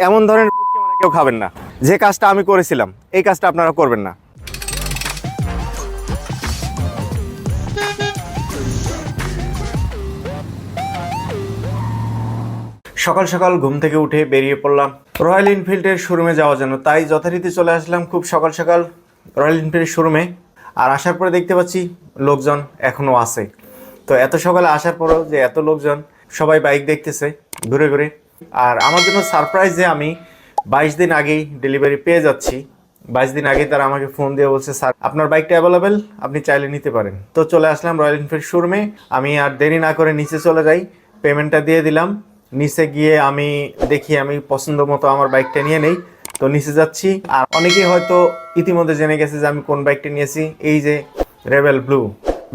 এমন ধরনের কেউ খাবেন না। যে কাজটা আমি করেছিলাম, এই কাজটা আপনারা করবেন না। সকাল সকাল ঘুম থেকে উঠে বেরিয়ে পড়লাম। রয়্যাল এনফিল্ডের শোরুমে যাওয়ার জন্য। তাই যথারীতি চলে আসলাম খুব সকাল সকাল রয়্যাল এনফিল্ডের শোরুমে আর আসার পরে দেখতে পাচ্ছি লোকজন এখনও আছে। তো এত সকালে আসার পরেও যে এত লোকজন, সবাই বাইক দেখতেছে ঘুরে ঘুরে। আর আমার জন্য সারপ্রাইজ যে আমি বাইশ দিন আগেই ডেলিভারি পেয়ে যাচ্ছি। বাইশ দিন আগে তারা আমাকে ফোন দিয়ে বলছে, স্যার, আপনার বাইকটা অ্যাভেলেবেল আপনি চাইলে নিতে পারেন। তো চলে আসলাম রয়্যাল এনফিল্ড শোরুমে আমি আর দেরি না করে নিচে চলে যাই। পেমেন্টটা দিয়ে দিলাম। নিচে গিয়ে আমি দেখি আমি পছন্দ মতো আমার বাইকটা নিয়ে নেই। তো নিচে যাচ্ছি। আর অনেকেই হয়তো ইতিমধ্যে জেনে গেছে যে আমি কোন বাইকটা নিয়েছি। এই যে রেবেল ব্লু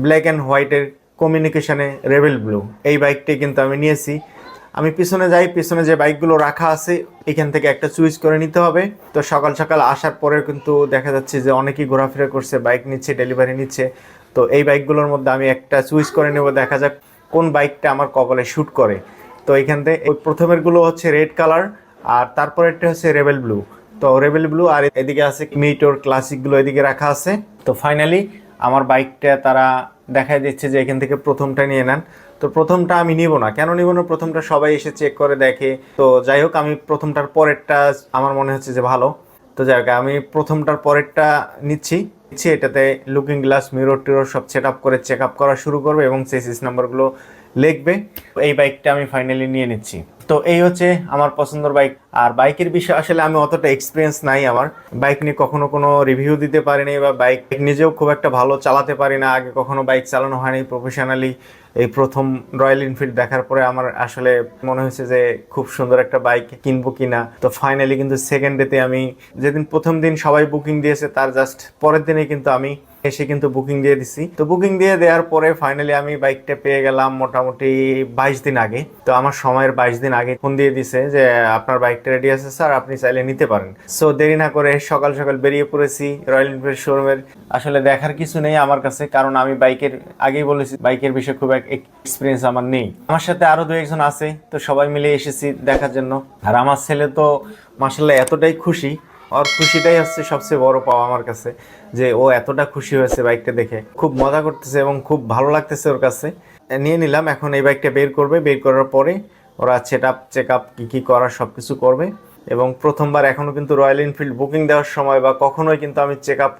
ব্ল্যাক অ্যান্ড হোয়াইটের কমিউনিকেশানে রেবেল ব্লু এই বাইকটি কিন্তু আমি নিয়েছি। আমি পিছনে যাই, পিছনে যে বাইকগুলো রাখা আছে, এখান থেকে একটা চুইজ করে নিতে হবে। তো সকাল সকাল আসার পরে কিন্তু দেখা যাচ্ছে যে অনেকেই ঘোরাফেরা করছে, বাইক নিচ্ছে ডেলিভারি নিচ্ছে। তো এই বাইকগুলোর মধ্যে আমি একটা চুইজ করে নেব, দেখা যাক কোন বাইকটা আমার কপালে শ্যুট করে। তো এখান থেকে ওই প্রথমেরগুলো হচ্ছে রেড কালার আর তারপরেরটা হচ্ছে রেবেল ব্লু তো রেবেল ব্লু আর এদিকে আছে মিটোর ক্লাসিকগুলো এদিকে রাখা আছে। তো ফাইনালি আমার বাইকটা তারা দেখাই দিচ্ছে যে এখান থেকে প্রথমটা নিয়ে নেন। তো প্রথমটা আমি নিব না। কেন নিব না? প্রথমটা সবাই এসে চেক করে দেখে। তো যাই হোক, আমি প্রথমটার পরেরটা আমার মনে হচ্ছে যে ভালো। তো যাই হোক, আমি প্রথমটার পরেরটা নিচ্ছি। নিচ্ছি এটাতে লুকিং গ্লাস মিরর টিরোর সব সেট আপ করে চেক আপ করা শুরু করবে এবং সেসিস নাম্বারগুলো লিখবে। এই বাইকটা আমি ফাইনালি নিয়ে নিচ্ছি। তো এই হচ্ছে আমার পছন্দের বাইক আর বাইকের বিষয়ে আসলে আমি অতটা এক্সপিরিয়েন্স নাই আমার। বাইক নিয়ে কখনো কোনো রিভিউ দিতে পারিনি বা বাইক নিজেও খুব একটা ভালো চালাতে পারি না। আগে কখনো বাইক চালানো হয়নি প্রফেশনালি এই প্রথম রয়্যাল এনফিল্ড দেখার পরে আমার আসলে মনে হয়েছে যে খুব সুন্দর একটা বাইক কিনবো কিনা। তো ফাইনালি কিন্তু সেকেন্ড ডেতে আমি যেদিন প্রথম দিন সবাই বুকিং দিয়েছে, তার জাস্ট পরের দিনে কিন্তু আমি এসে কিন্তু বুকিং দিয়ে দিছি। তো বুকিং দিয়ে দেওয়ার পরে ফাইনালি আমি বাইকটা পেয়ে গেলাম মোটামুটি বাইশ দিন আগে। তো আমার সময়ের বাইশ দিন আগে ফোন দিয়ে দিছে যে, আপনার বাইকটা রেডি আছে স্যার আপনি চাইলে নিতে পারেন। সো দেরি না করে সকাল সকাল বেরিয়ে পড়েছি রয়্যাল এনফিল্ড শোরুমের আসলে দেখার কিছু নেই আমার কাছে, কারণ আমি বাইকের আগেই বলেছি বাইকের বিষয়ে খুব এক এক্সপিরিয়েন্স আমার নেই। আমার সাথে আরও দু একজন আছে, তো সবাই মিলে এসেছি দেখার জন্য। আর আমার ছেলে তো মাসাল্লাহ এতটাই খুশি ওর খুশিটাই হচ্ছে সবচেয়ে বড় পাওয়া আমার কাছে, যে ও এতটা খুশি হয়েছে বাইকটা দেখে। খুব মজা করতেছে এবং খুব ভালো লাগতেছে ওর কাছে। নিয়ে নিলাম, এখন এই বাইকটা বের করবে। বের করার পরে ওরা সেট আপ চেক আপ কী কী করার সব কিছু করবে। এবং প্রথমবার এখনও কিন্তু রয়্যাল এনফিল্ড বুকিং দেওয়ার সময় বা কখনোই কিন্তু আমি চেক আপ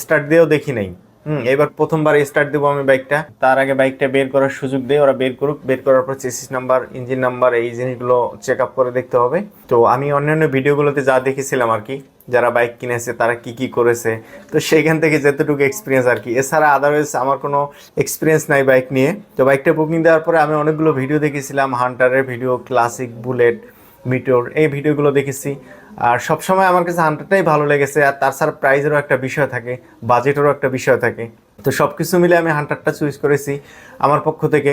স্টার্ট দিয়েও দেখি নাই। হুম এবার প্রথমবার স্টার্ট দেবো আমি বাইকটা তার আগে বাইকটা বের করার সুযোগ দেয় ওরা বের করুক। বের করার পর চেসিস নাম্বার ইঞ্জিন নাম্বার এই জিনিসগুলো চেক আপ করে দেখতে হবে। তো আমি অন্যান্য ভিডিওগুলোতে যা দেখেছিলাম আর কি, যারা বাইক কিনেছে, তারা কি কি করেছে, তো সেইখান থেকে যতটুকু এক্সপিরিয়েন্স আর কি। এছাড়া আদারওয়াইজ আমার কোনো এক্সপিরিয়েন্স নাই বাইক নিয়ে। তো বাইকটা বুকিং দেওয়ার পরে আমি অনেকগুলো ভিডিও দেখেছিলাম হান্টারের ভিডিও ক্লাসিক বুলেট মিটোর এই ভিডিওগুলো দেখেছি। আর সবসময় আমার কাছে হান্টারটাই ভালো লেগেছে, আর তাছাড়া প্রাইজেরও একটা বিষয় থাকে, বাজেটেরও একটা বিষয় থাকে। তো সব কিছু মিলে আমি হান্টারটা চুজ করেছি আমার পক্ষ থেকে।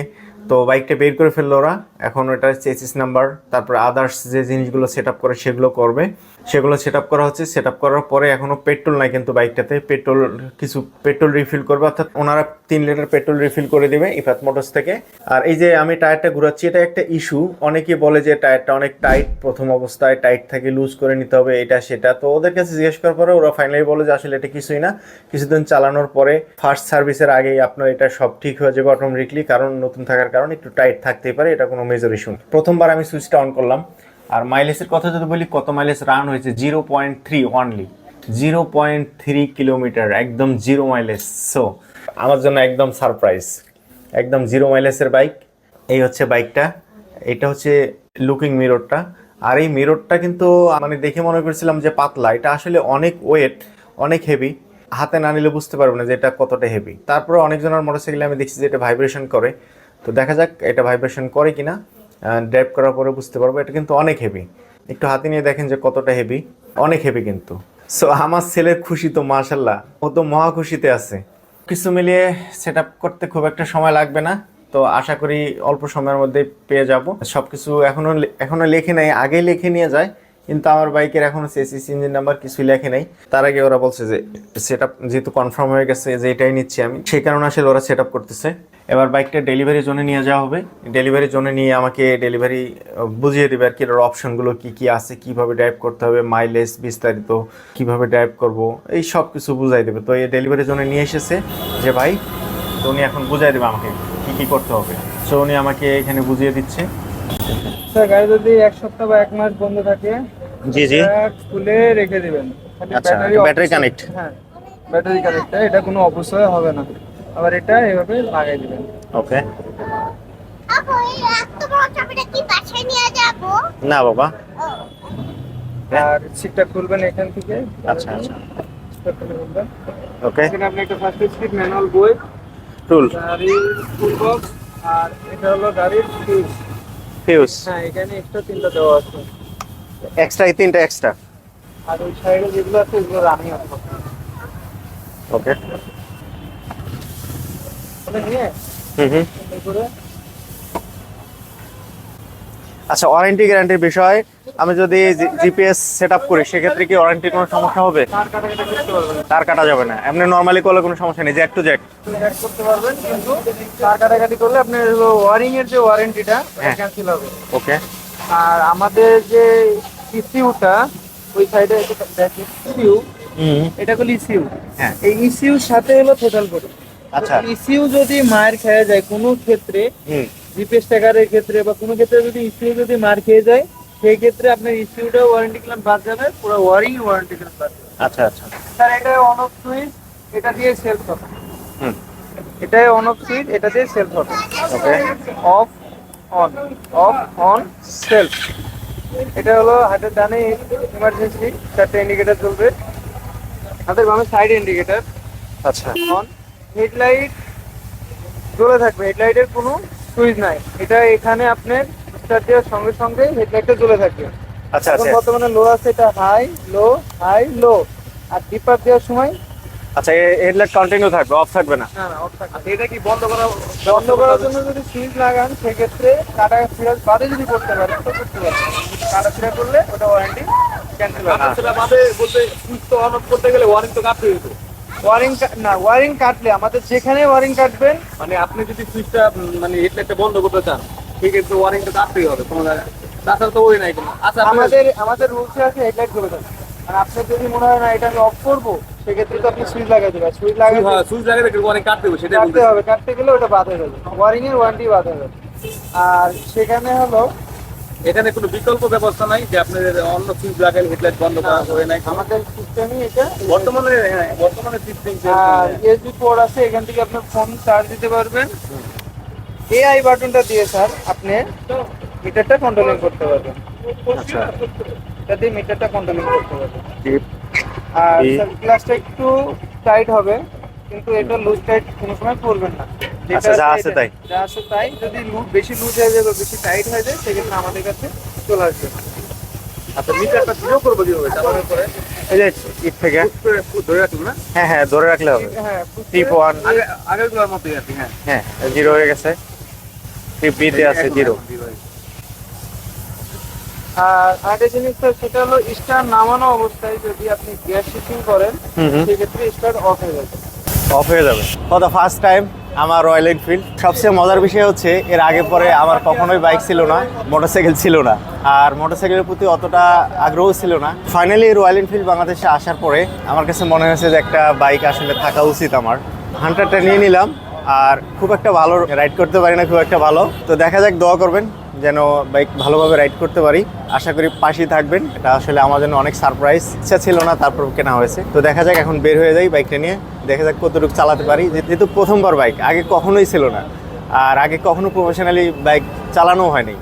তো বাইকটা বের করে ফেলল ওরা, এখন ওটা চেসিস নাম্বার তারপর আদার্স যে জিনিসগুলো সেট আপ করে সেগুলো করবে। সেগুলো সেট করা হচ্ছে। সেট করার পরে এখনও পেট্রোল নাই কিন্তু বাইকটাতে পেট্রোল কিছু পেট্রোল রিফিল করবে, অর্থাৎ ওনারা তিন লিটার পেট্রোল রিফিল করে দেবে ইফাত মোটরস থেকে। আর এই যে আমি টায়ারটা ঘুরাচ্ছি, এটা একটা ইস্যু অনেকে বলে যে টায়ারটা অনেক টাইট প্রথম অবস্থায় টাইট থাকে লুজ করে নিতে হবে, এটা সেটা। তো ওদের কাছে জিজ্ঞেস করার পরে ওরা ফাইনালি বলে যে আসলে এটা কিছুই না। কিছুদিন চালানোর পরে ফার্স্ট সার্ভিসের আগেই আপনার এটা সব ঠিক হয়ে যাবে অটোমেটিকলি কারণ নতুন থাকার কারণে একটু টাইট থাকতেই পারে, এটা কোনো মেজর ইস্যু প্রথমবার আমি সুইচটা অন করলাম। আর মাইলেজের কথা যদি বলি, কত মাইলেজ রান হয়েছে? Zero point three only zero point three kilometre একদম জিরো মাইলেজ সো আমার জন্য একদম সারপ্রাইজ একদম জিরো মাইলেজের বাইক এই হচ্ছে বাইকটা এটা হচ্ছে লুকিং মিররটা আর এই মিররটা কিন্তু মানে দেখে মনে করেছিলাম যে পাতলা। এটা আসলে অনেক ওয়েট অনেক হেভি হাতে না নিলে বুঝতে পারব না যে এটা কতটা হেভি তারপরে অনেকজনের মোটরসাইকেলে আমি দেখছি যে এটা ভাইব্রেশন করে। তো দেখা যাক এটা ভাইব্রেশন করে কিনা। ড্রাইভ করার পরে বুঝতে পারব, এটা কিন্তু অনেক হেভি একটু হাতে নিয়ে দেখেন যে কতটা হেভি অনেক হেভি কিন্তু। সো আমার ছেলে খুশি তো মাশাল্লাহ ও তো মহা খুশিতে আছে। কিছু মিলিয়ে সেট করতে খুব একটা সময় লাগবে না। তো আশা করি অল্প সময়ের মধ্যে পেয়ে যাব। সব কিছু এখনও এখনও লেখে নেই আগেই লিখে নিয়ে যায়। কিন্তু আমার বাইকের এখনও চেসিস ইঞ্জিন নাম্বার কিছুই লেখে নাই। তার আগে ওরা বলছে যে সেট আপ যেহেতু কনফার্ম হয়ে গেছে যে এটাই নিচ্ছি আমি, সেই কারণে আসলে ওরা সেট করতেছে। এবার বাইকটা ডেলিভারি জোনে নিয়ে যাওয়া হবে। ডেলিভারি জোনে নিয়ে আমাকে ডেলিভারি বুঝিয়ে দেবে আর কি এর অপশনগুলো কী কী আছে, কীভাবে ড্রাইভ করতে হবে মাইলেজ বিস্তারিত, কীভাবে ড্রাইভ করব, এই সব কিছু বুঝাই দেবে। তো এই ডেলিভারি জোনে নিয়ে এসেছে যে, ভাই, তো উনি এখন বুঝাই দেবে আমাকে কী কী করতে হবে। সো উনি আমাকে এখানে বুঝিয়ে দিচ্ছে। স্যার গাড়ি যদি এক সপ্তাহ বা এক মাস বন্ধ থাকে জি জি। খুলে রেখে দিবেন। আচ্ছা, battery অপচয়- connect। হ্যাঁ ব্যাটারি কানেক্ট এটা কোনো অপচয় হবে না। আবার এটা এভাবে লাগাই দিবেন। ওকে আপু এই এত বড় চাবিটা কি বাসায় নিয়ে যাব? না বাবা। আর সিটটা খুলবেন এখান থেকে। আচ্ছা আচ্ছা। ওকে এখানে আপনি একটা ফার্স্ট স্পিড ম্যানুয়াল বই টুল গাড়ির টুল বক্স আর এটা হলো গাড়ির ফিউজ ফিউজ হ্যাঁ এখানে এক্সট্রা তিনটা দেওয়া আছে। এক্সট্রা এই তিনটা এক্সট্রা আর ওই সাইডে যেগুলো আছে ওগুলো রানিং আছে। ওকে নিয়ে হুম হুম। আচ্ছা ওয়ারেন্টি গ্যারান্টির বিষয় আমি যদি জিপিএস সেট আপ করি সেক্ষেত্রে কি ওয়ারেন্টির কোনো সমস্যা হবে? তার কাটা যাবে না এমনি নর্মালি করলে কোনো সমস্যা নেই জ্যাক টু জ্যাক করতে পারবেন কিন্তু তার কাটাকাটি করলে আপনার ওয়ারিং এর যে ওয়ারেন্টিটা। ক্যান্সেল হবে। ওকে আর আমাদের যে ইসিউটা ওই সাইডে ইসিউ হুম। এটা হলো ইসিউ হ্যাঁ। এই ইসিউর সাথে হলো টোটাল করে। আচ্ছা। ইসিউ যদি মার খেয়ে যায় কোনো ক্ষেত্রে হুম। জিপিএস ট্যাগারের ক্ষেত্রে বা কোনো ক্ষেত্রে যদি ইসিউ যদি মার খেয়ে যায় সেই ক্ষেত্রে আপনার ইসিউটা ওয়ারেন্টি ক্লেম বাদ যাবে পুরো ওয়ারিং ওয়ারেন্টি ক্লেম বাদ আচ্ছা আচ্ছা। স্যার এটা অন অফ সুইচ এটা দিয়ে সেলফ হবে। হুম। এটাই অন অফ সুইচ এটা দিয়ে সেলফ হবে। Okay off on off on self এটা হলো হাতের ডানে ইমার্জেন্সি চারটে ইন্ডিকেটর চলবে। হাতের বামে সাইড ইন্ডিকেটর আচ্ছা। অন হেডলাইট জ্বলে থাকবে। হেডলাইটের কোনো সুইচ নাই। এটা এখানে আপনার স্টার্ট দেওয়ার সঙ্গে সঙ্গে হেডলাইটটা জ্বলে থাকবে আচ্ছা আচ্ছা। বর্তমানে লো আছে এটা হাই লো হাই লো আর ডিপার দেওয়ার সময় আচ্ছা হেডলাইট কন্টিনিউ থাকবে অফ থাকবে না? না off থাকবে। এটা কি বন্ধ করা বন্ধ করার জন্য যদি সুইচ লাগান সেক্ষেত্রে কাটা ফিরাজ বাদে যদি করতে পারেন তো করতে পারেন। কাটা ফিরা করলে ওটা ওয়ারেন্টি ক্যান্সেল হবে। সেটা বাদে বলতে সুইচ তো অন অফ করতে গেলে ওয়ারিং তো কাটতে হতো। ওয়ারিং না ওয়ারিং কাটলে আমাদের যেখানে ওয়ারিং কাটবেন মানে আপনি যদি সুইচটা মানে হেডলাইটটা বন্ধ করতে চান সেক্ষেত্রে ওয়ারিংটা কাটতেই হবে কোনো তাছাড়া তো ওই নাই কোনো। আচ্ছা আমাদের আমাদের রুলসে আছে হেডলাইট থাকবে আর আপনার যদি মনে হয় না এটা আমি অফ করব সেক্ষেত্রে তো আপনি সুইচ লাগাই দেবেন। সুইচ লাগাই সুইচ লাগাই দেখে ওয়ারিং কাটতে হবে সেটাই কাটতে হবে কাটতে গেলে ওটা বাদ হয়ে যাবে। ওয়ারিং এর ওয়ারেন্টি বাদ হয়ে যাবে। আর সেখানে হলো এখানে কোনো বিকল্প ব্যবস্থা নাই যে আপনার অন্য সুইচ লাগাইলে হেডলাইট বন্ধ করা হবে নাই। আমাদের সিস্টেমই এটা। বর্তমানে হ্যাঁ বর্তমানে সিস্টেম আর ইউএসবি পোর্ট আছে এখান থেকে আপনি ফোন চার্জ দিতে পারবেন। এআই বাটনটা দিয়ে স্যার আপনি মিটারটা কন্ট্রোলিং করতে পারবেন। আচ্ছা। এটা দিয়ে মিটারটা কন্ট্রোলিং করতে পারবেন। আর গ্লাসটা একটু টাইট হবে। কিন্তু এটা লুজ টাইট কোনো সময় করবেন না। যেটা আচ্ছা, যা আছে তাই। যা আছে তাই। যদি লুজ বেশি লুজ হয়ে যায় বা বেশি টাইট হয়ে যায় সেক্ষেত্রে আমাদের কাছে চলে আসবে। আচ্ছা মিটারটা জিরো করব কীভাবে? চালানোর পরে এই যে ইট থেকে। পুশ করে পুশ ধরে রাখব না? হ্যাঁ হ্যাঁ ধরে রাখলে হবে। হ্যাঁ টিপ ওয়ান আগে আগেরগুলোর মতোই আর হ্যাঁ। হ্যাঁ জিরো হয়ে গেছে। টিপ বিতে আছে জিরো। আর আরেকটা জিনিস স্যার সেটা হলো স্টার নামানো অবস্থায় যদি আপনি শিফটিং করেন সেক্ষেত্রে স্টার অফ হয়ে যাবে। অফ হয়ে যাবে। ফর দ্য ফার্স্ট টাইম আমার রয়্যাল এনফিল্ড সবচেয়ে মজার বিষয় হচ্ছে, এর আগে পরে আমার কখনোই বাইক ছিল না মোটরসাইকেল ছিল না। আর মোটরসাইকেলের প্রতি অতটা আগ্রহ ছিল না। ফাইনালি রয়্যাল এনফিল্ড বাংলাদেশে আসার পরে আমার কাছে মনে হয়েছে যে একটা বাইক আসলে থাকা উচিত আমার। হান্টারটা নিয়ে নিলাম, আর খুব একটা ভালো রাইড করতে পারি না, খুব একটা ভালো। তো দেখা যাক, দোয়া করবেন। যেন বাইক ভালোভাবে রাইড করতে পারি। আশা করি পাশেই থাকবেন। এটা আসলে আমার জন্য অনেক সারপ্রাইজ ইচ্ছা ছিল না তারপর কেনা হয়েছে। তো দেখা যাক এখন বের হয়ে যাই বাইকটা নিয়ে। দেখা যাক কতটুকু চালাতে পারি। যেহেতু প্রথমবার বাইক আগে কখনোই ছিল না। আর আগে কখনো প্রফেশনালি বাইক চালানো হয়নি।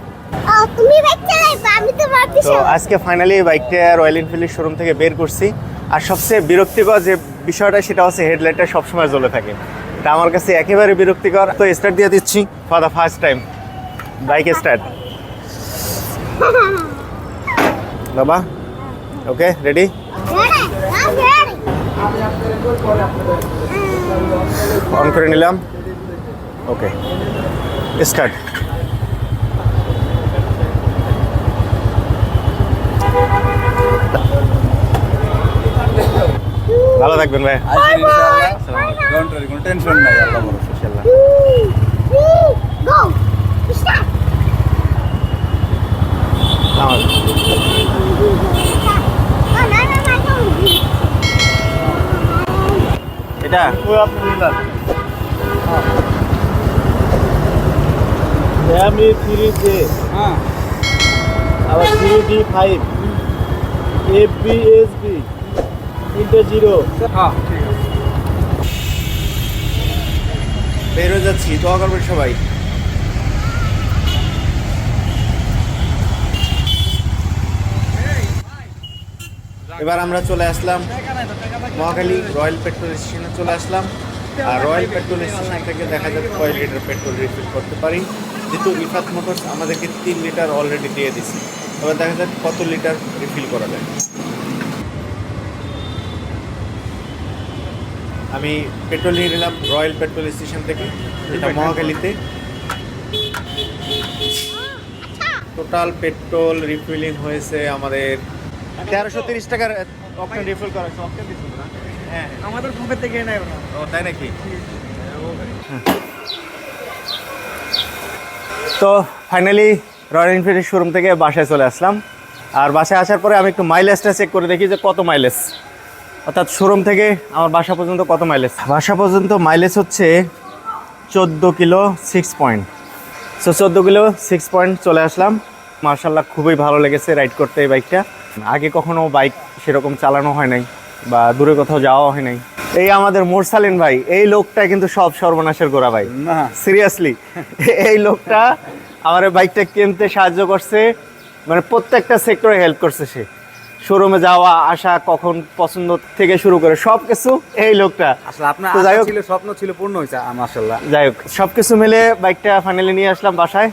তুমি বাইক চালাইবা আমি তো তো আজকে ফাইনালি বাইকটা রয়্যাল এনফিল্ডের শোরুম থেকে বের করছি। আর সবচেয়ে বিরক্তিকর যে বিষয়টা সেটা হচ্ছে হেডলাইটটা সবসময় জ্বলে থাকে। এটা আমার কাছে একেবারে বিরক্তিকর। তো স্টার্ট দিয়ে দিচ্ছি। For the first time bike start বাবা ওকে রেডি অন করে নিলাম ওকে স্টার্ট ভালো থাকবেন ভাই। ডোন্ট টেনশন নাই, আল্লাহ এটা? থ্রি জে হ্যাঁ। আবার three D five F B S B তিনটে জিরো হ্যাঁ বের যাচ্ছি দোয়া করবেন সবাই। এবার আমরা চলে আসলাম মহাখালী রয়্যাল পেট্রোল স্টেশনে চলে আসলাম। আর রয়্যাল পেট্রোল স্টেশন থেকে দেখা যাবে কয় লিটার পেট্রোল রিফিল করতে পারি। যেহেতু ইফাত মোটরস আমাদেরকে তিন লিটার অলরেডি দিয়ে দিছে। এবার দেখা যাক কত লিটার রিফিল করা যায়। আমি পেট্রোল নিয়ে নিলাম রয়্যাল পেট্রোল স্টেশন থেকে এটা মহাখালীতে। টোটাল পেট্রোল রিফিলিং হয়েছে আমাদের তেরোশো তিরিশ টাকার অকটেন রিফিল করা অকটেন হ্যাঁ আমাদের পকেট থেকে ওরা। ও তাই নাকি? তো ফাইনালি রয়্যাল এনফিল্ডের শোরুম থেকে বাসায় চলে আসলাম। আর বাসায় আসার পরে আমি একটু মাইলেজটা চেক করে দেখি যে কত মাইলেজ অর্থাৎ শোরুম থেকে আমার বাসা পর্যন্ত কত মাইলেজ বাসা পর্যন্ত মাইলেজ হচ্ছে চোদ্দ কিলো সিক্স পয়েন্ট সো চোদ্দ কিলো সিক্স পয়েন্ট চলে আসলাম। মার্শাল্লাহ খুবই ভালো লেগেছে রাইড করতে এই বাইকটা আগে কখনো বাইক সেরকম চালানো হয় নাই বা দূরে কোথাও যাওয়া হয় নাই। এই আমাদের মোরসালিন ভাই এই লোকটা কিন্তু সব সর্বনাশের গোড়া ভাই। সিরিয়াসলি এই লোকটা আমার বাইকটা কিনতে সাহায্য করছে মানে প্রত্যেকটা সেক্টরে হেল্প করছে সে। শোরুমে যাওয়া আসা কখন পছন্দ থেকে শুরু করে সব কিছু এই লোকটা। আসলে আপনার যাই হোক। ছিল স্বপ্ন ছিল পূর্ণ হয়েছে মাশাআল্লাহ। যাই হোক সব কিছু মিলে বাইকটা ফাইনালি নিয়ে আসলাম বাসায়।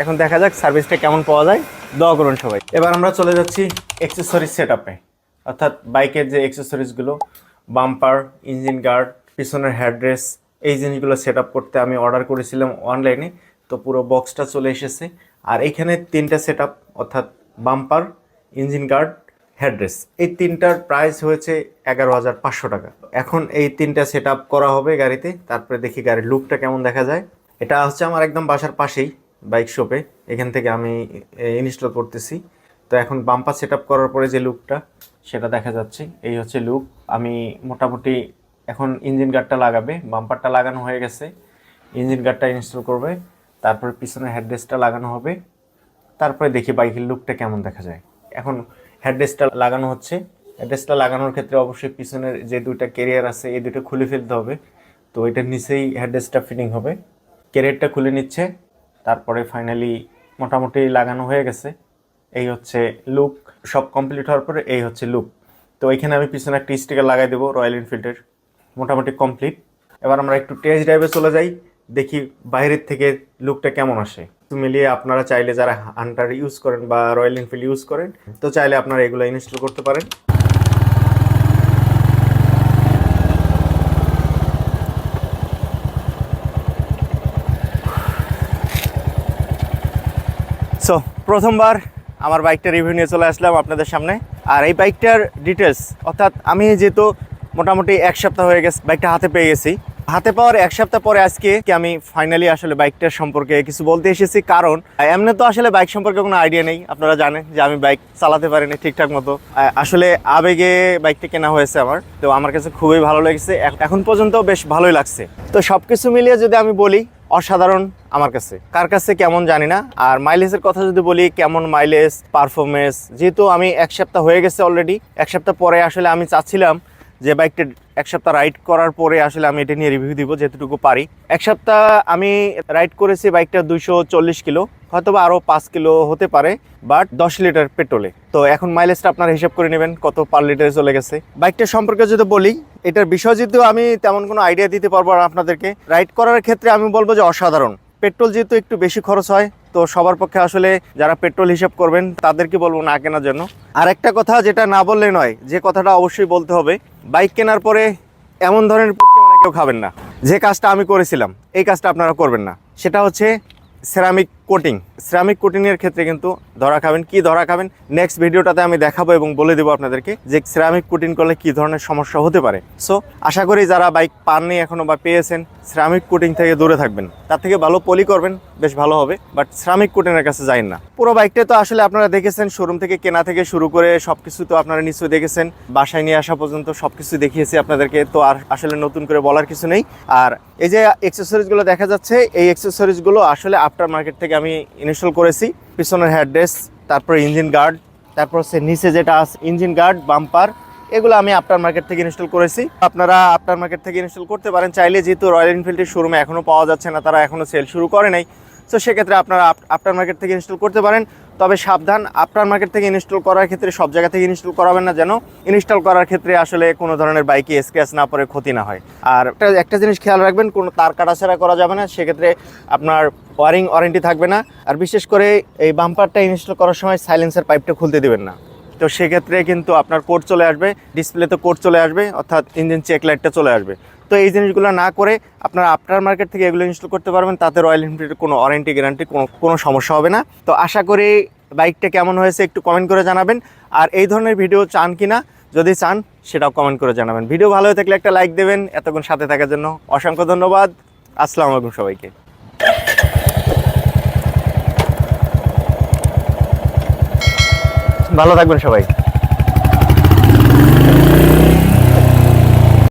এখন দেখা যাক সার্ভিসটা কেমন পাওয়া যায়। দোয়া করুন সবাই। এবার আমরা চলে যাচ্ছি অ্যাক্সেসরিজ সেট আপে অর্থাৎ বাইকের যে অ্যাক্সেসরিজগুলো বাম্পার ইঞ্জিন গার্ড পিছনের হেডরেস এই জিনিসগুলো সেট আপ করতে আমি অর্ডার করেছিলাম অনলাইনে তো পুরো বক্সটা চলে এসেছে। আর এইখানে তিনটা সেট আপ অর্থাৎ বাম্পার ইঞ্জিন গার্ড হেডরেস এই তিনটার প্রাইস হয়েছে এগারো হাজার পাঁচশো টাকা। এখন এই তিনটা সেট করা হবে গাড়িতে। তারপরে দেখি গাড়ির লুকটা কেমন দেখা যায়। এটা হচ্ছে আমার একদম বাসার পাশেই। বাইক শপে এখান থেকে আমি ইনস্টল করতেছি। তো এখন বাম্পার সেট করার পরে যে লুকটা সেটা দেখা যাচ্ছে। এই হচ্ছে লুক আমি মোটামুটি এখন ইঞ্জিন গার্ডটা লাগাবে। বাম্পারটা লাগানো হয়ে গেছে। ইঞ্জিন গার্ডটা ইনস্টল করবে। তারপরে পিছনে হেডরেসটা লাগানো হবে। তারপরে দেখি বাইকের লুকটা কেমন দেখা যায়। এখন হেডরেসটা লাগানো হচ্ছে। হেডরেসটা লাগানোর ক্ষেত্রে অবশ্যই পিছনের যে দুইটা কেরিয়ার আছে, এই দুটো খুলে ফেলতে হবে। তো এটার নিচেই হেডরেসটা ফিটিং হবে। কেরিয়ারটা খুলে নিচ্ছে। তারপরে ফাইনালি মোটামুটি লাগানো হয়ে গেছে। এই হচ্ছে লুক সব কমপ্লিট হওয়ার পরে এই হচ্ছে লুক তো এখানে আমি পিছনে একটা স্টিকার লাগাই দেবো রয়্যাল এনফিল্ডের মোটামুটি কমপ্লিট এবার আমরা একটু টেস্ট ড্রাইভে চলে যাই, দেখি বাইরের থেকে লুকটা কেমন আসে। মিলিয়ে আপনারা চাইলে যারা হান্টার ইউজ করেন বা রয়্যাল এনফিল্ড ইউজ করেন, তো চাইলে আপনারা এগুলো ইনস্টল করতে পারেন সো প্রথমবার আমার বাইকটা রিভিউ নিয়ে চলে আসলাম আপনাদের সামনে। আর এই বাইকটার ডিটেলস অর্থাৎ আমি যেহেতু মোটামুটি এক সপ্তাহ হয়ে গেছে বাইকটা হাতে পেয়ে গেছি। হাতে পাওয়ার এক সপ্তাহ পরে আজকে কি আমি ফাইনালি আসলে বাইকটার সম্পর্কে কিছু বলতে এসেছি? কারণ এমনি তো আসলে বাইক সম্পর্কে কোনো আইডিয়া নেই। আপনারা জানেন যে আমি বাইক চালাতে পারিনি ঠিকঠাক মতো। আসলে আবেগে বাইকটা কেনা হয়েছে আমার। তো আমার কাছে খুবই ভালো লেগেছে। এখন পর্যন্ত বেশ ভালোই লাগছে। তো সব কিছু মিলিয়ে যদি আমি বলি অসাধারণ আমার কাছে। কার কাছে কেমন জানি না। আর মাইলেজের কথা যদি বলি, কেমন মাইলেজ পারফরমেন্স যেহেতু আমি এক সপ্তাহ হয়ে গেছে অলরেডি এক সপ্তাহ পরে আসলে আমি চাচ্ছিলাম যে বাইকটা এক সপ্তাহ রাইড করার পরে আসলে আমি এটা নিয়ে রিভিউ দিব যেতটুকু পারি। এক সপ্তাহ আমি রাইড করেছি বাইকটা দুইশো চল্লিশ কিলো। হয়তো বা আরও পাঁচ কিলো হতে পারে বাট দশ লিটার পেট্রোলে। তো এখন মাইলেজটা আপনারা হিসাব করে নেবেন, কত পার লিটারে চলে গেছে। বাইকটা সম্পর্কে যদি বলি, এটার বিষয় যেহেতু আমি তেমন কোনো আইডিয়া দিতে পারব না আপনাদেরকে রাইড করার ক্ষেত্রে আমি বলব যে অসাধারণ। পেট্রোল যেহেতু একটু বেশি খরচ হয়, তো সবার পক্ষে আসলে যারা পেট্রোল হিসাব করবেন, তাদেরকে বলব না কেনার জন্য। আর একটা কথা যেটা না বললে নয়, যে কথাটা অবশ্যই বলতে হবে বাইক কেনার পরে এমন ধরনের কেউ খাবেন না। যে কাজটা আমি করেছিলাম, এই কাজটা আপনারা করবেন না। সেটা হচ্ছে সেরামিক কোটিং সিরামিক কোটিংয়ের ক্ষেত্রে কিন্তু ধরা খাবেন। কি ধরা খাবেন? নেক্সট ভিডিওটাতে আমি দেখাবো এবং বলে দেবো আপনাদেরকে যে সিরামিক কোটিং করলে কি ধরনের সমস্যা হতে পারে। সো আশা করি যারা বাইক পাননি এখনও বা পেয়েছেন সিরামিক কোটিং থেকে দূরে থাকবেন। তার থেকে ভালো পলি করবেন, বেশ ভালো হবে। বাট সিরামিক কোটিংয়ের কাছে যাই না। পুরো বাইকটা তো আসলে আপনারা দেখেছেন শোরুম থেকে কেনা থেকে শুরু করে সব কিছু তো আপনারা নিশ্চয়ই দেখেছেন। বাসায় নিয়ে আসা পর্যন্ত সব কিছু দেখিয়েছি আপনাদেরকে, তো আর আসলে নতুন করে বলার কিছু নেই। আর এই যে অ্যাক্সেসরিজগুলো দেখা যাচ্ছে, এই অ্যাক্সেসরিজগুলো আসলে আফটার মার্কেট থেকে আমি ইনস্টল করেছি। পিছনের হেডরেস তারপর ইঞ্জিন গার্ড তারপর হচ্ছে নিচে যেটা আছে ইঞ্জিন গার্ড বাম্পার এগুলো আমি আফটার মার্কেট থেকে ইনস্টল করেছি। আপনারা আফটার মার্কেট থেকে ইনস্টল করতে পারেন। চাইলে যেহেতু রয়্যাল এনফিল্ডের শোরুমে এখনও পাওয়া যাচ্ছে না, তারা এখনও সেল শুরু করে নাই। তো সেক্ষেত্রে আপনারা আফটার মার্কেট থেকে ইনস্টল করতে পারেন। তবে সাবধান আপনার মার্কেট থেকে ইনস্টল করার ক্ষেত্রে, সব জায়গা থেকে ইনস্টল করাবেন না যেন ইনস্টল করার ক্ষেত্রে আসলে কোনো ধরনের বাইকে স্ক্র্যাচ না পড়ে ক্ষতি না হয়। আর একটা একটা জিনিস খেয়াল রাখবেন, কোনো তার কাটাছাড়া করা যাবে না, সেক্ষেত্রে আপনার ওয়ারিং ওয়ারেন্টি থাকবে না। আর বিশেষ করে এই বাম্পারটা ইনস্টল করার সময় সাইলেন্সের পাইপটা খুলতে দেবেন না। তো সেক্ষেত্রে কিন্তু আপনার কোড চলে আসবে ডিসপ্লেতে কোড চলে আসবে, অর্থাৎ ইঞ্জিন চেক লাইটটা চলে আসবে। তো এই জিনিসগুলো না করে আপনারা আফটার মার্কেট থেকে এগুলো ইনস্টল করতে পারবেন, তাতে রয়্যাল এনফিল্ডের কোনো ওয়ারেন্টি গ্যারান্টি কোনো কোনো সমস্যা হবে না। তো আশা করি বাইকটা কেমন হয়েছে একটু কমেন্ট করে জানাবেন। আর এই ধরনের ভিডিও চান কি না যদি চান, সেটাও কমেন্ট করে জানাবেন। ভিডিও ভালো হয়ে থাকলে একটা লাইক দেবেন, এতক্ষণ সাথে থাকার জন্য অসংখ্য ধন্যবাদ। আসসালামু আলাইকুম সবাইকে। ভালো থাকবেন সবাই।